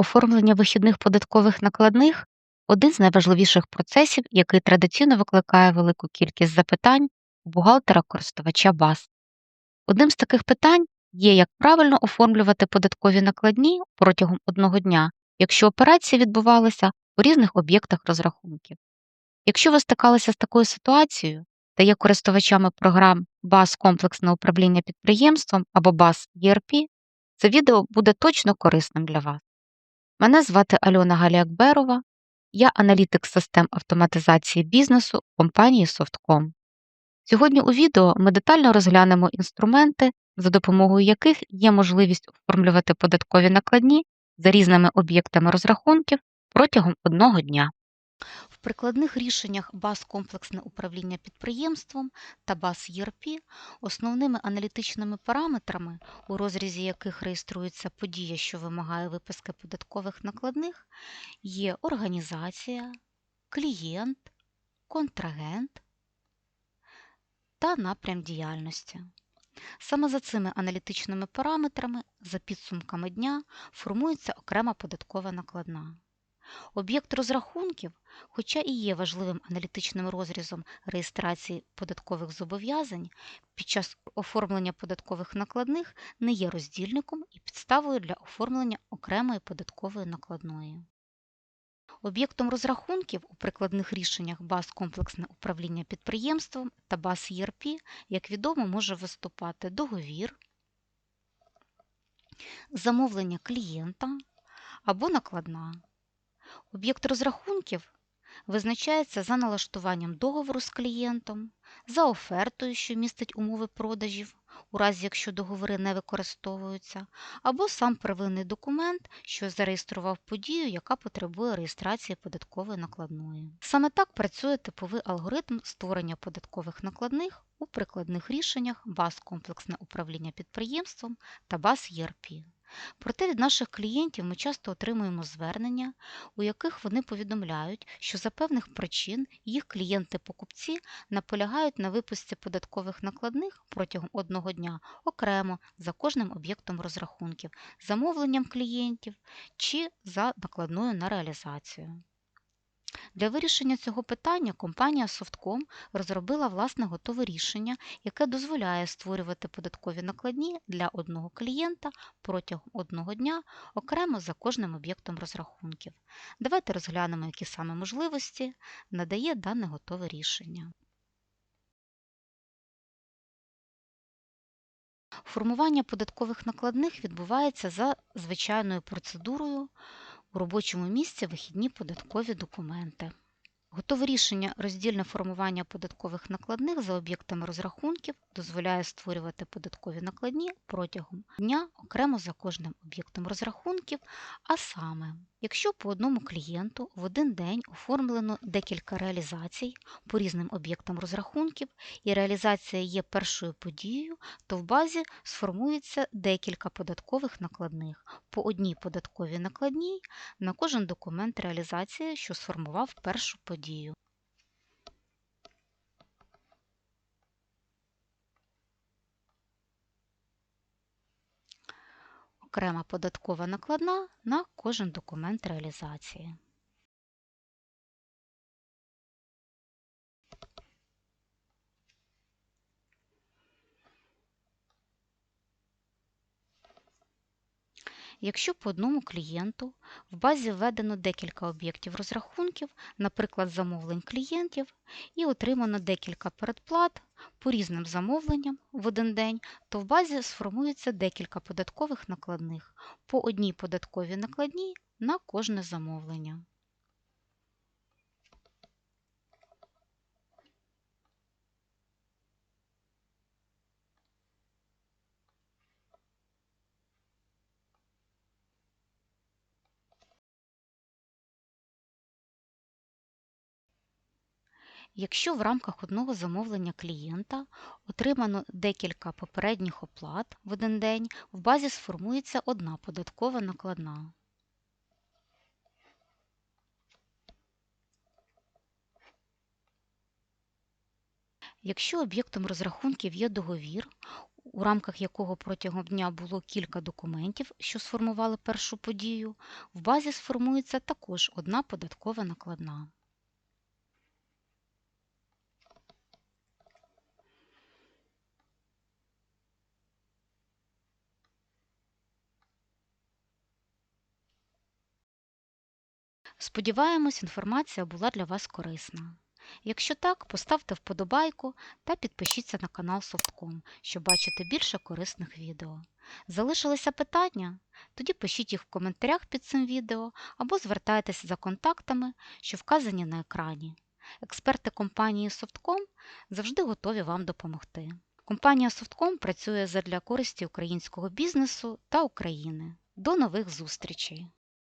Оформлення вихідних податкових накладних один з найважливіших процесів, який традиційно викликає велику кількість запитань у бухгалтера-користувача баз. Одним з таких питань є, як правильно оформлювати податкові накладні протягом одного дня, якщо операції відбувалися у різних об'єктах розрахунків. Якщо ви стикалися з такою ситуацією та є користувачами програм БАЗ комплексне управління підприємством або БАЗ ERP, це відео буде точно корисним для вас. Мене звати Альона Галіакберова, я аналітик систем автоматизації бізнесу компанії Softcom. Сьогодні у відео ми детально розглянемо інструменти, за допомогою яких є можливість оформлювати податкові накладні за різними об'єктами розрахунків протягом одного дня. В прикладних рішеннях баз комплексне управління підприємством та баз ERP основними аналітичними параметрами, у розрізі яких реєструється подія, що вимагає виписки податкових накладних, є організація, клієнт, контрагент та напрям діяльності. Саме за цими аналітичними параметрами, за підсумками дня, формується окрема податкова накладна. Об'єкт розрахунків, хоча і є важливим аналітичним розрізом реєстрації податкових зобов'язань, під час оформлення податкових накладних не є роздільником і підставою для оформлення окремої податкової накладної. Об'єктом розрахунків у прикладних рішеннях баз комплексне управління підприємством та баз ERP, як відомо, може виступати договір, замовлення клієнта або накладна. Об'єкт розрахунків визначається за налаштуванням договору з клієнтом, за офертою, що містить умови продажів, у разі якщо договори не використовуються, або сам первинний документ, що зареєстрував подію, яка потребує реєстрації податкової накладної. Саме так працює типовий алгоритм створення податкових накладних у прикладних рішеннях баз комплексне управління підприємством та баз ERP. Проте від наших клієнтів ми часто отримуємо звернення, у яких вони повідомляють, що за певних причин їх клієнти-покупці наполягають на випусці податкових накладних протягом одного дня окремо за кожним об'єктом розрахунків, замовленням клієнтів чи за накладною на реалізацію. Для вирішення цього питання компанія Softcom розробила власне готове рішення, яке дозволяє створювати податкові накладні для одного клієнта протягом одного дня окремо за кожним об'єктом розрахунків. Давайте розглянемо, які саме можливості надає дане готове рішення. Формування податкових накладних відбувається за звичайною процедурою у робочому місці вихідні податкові документи. Готове рішення роздільне формування податкових накладних за об'єктами розрахунків дозволяє створювати податкові накладні протягом дня окремо за кожним об'єктом розрахунків, а саме, якщо по одному клієнту в один день оформлено декілька реалізацій по різним об'єктам розрахунків, і реалізація є першою подією, то в базі сформується декілька податкових накладних по одній податковій накладній на кожен документ реалізації, що сформував першу подію. Окрема податкова накладна на кожен документ реалізації. Якщо по одному клієнту в базі введено декілька об'єктів розрахунків, наприклад, замовлень клієнтів, і отримано декілька передплат по різним замовленням в один день, то в базі сформується декілька податкових накладних по одній податковій накладній на кожне замовлення. Якщо в рамках одного замовлення клієнта отримано декілька попередніх оплат в один день, в базі сформується одна податкова накладна. Якщо об'єктом розрахунків є договір, у рамках якого протягом дня було кілька документів, що сформували першу подію, в базі сформується також одна податкова накладна. Сподіваємось, інформація була для вас корисна. Якщо так, поставте вподобайку та підпишіться на канал Софтком, щоб бачити більше корисних відео. Залишилися питання? Тоді пишіть їх в коментарях під цим відео або звертайтеся за контактами, що вказані на екрані. Експерти компанії Softcom завжди готові вам допомогти. Компанія Softcom працює задля користі українського бізнесу та України. До нових зустрічей!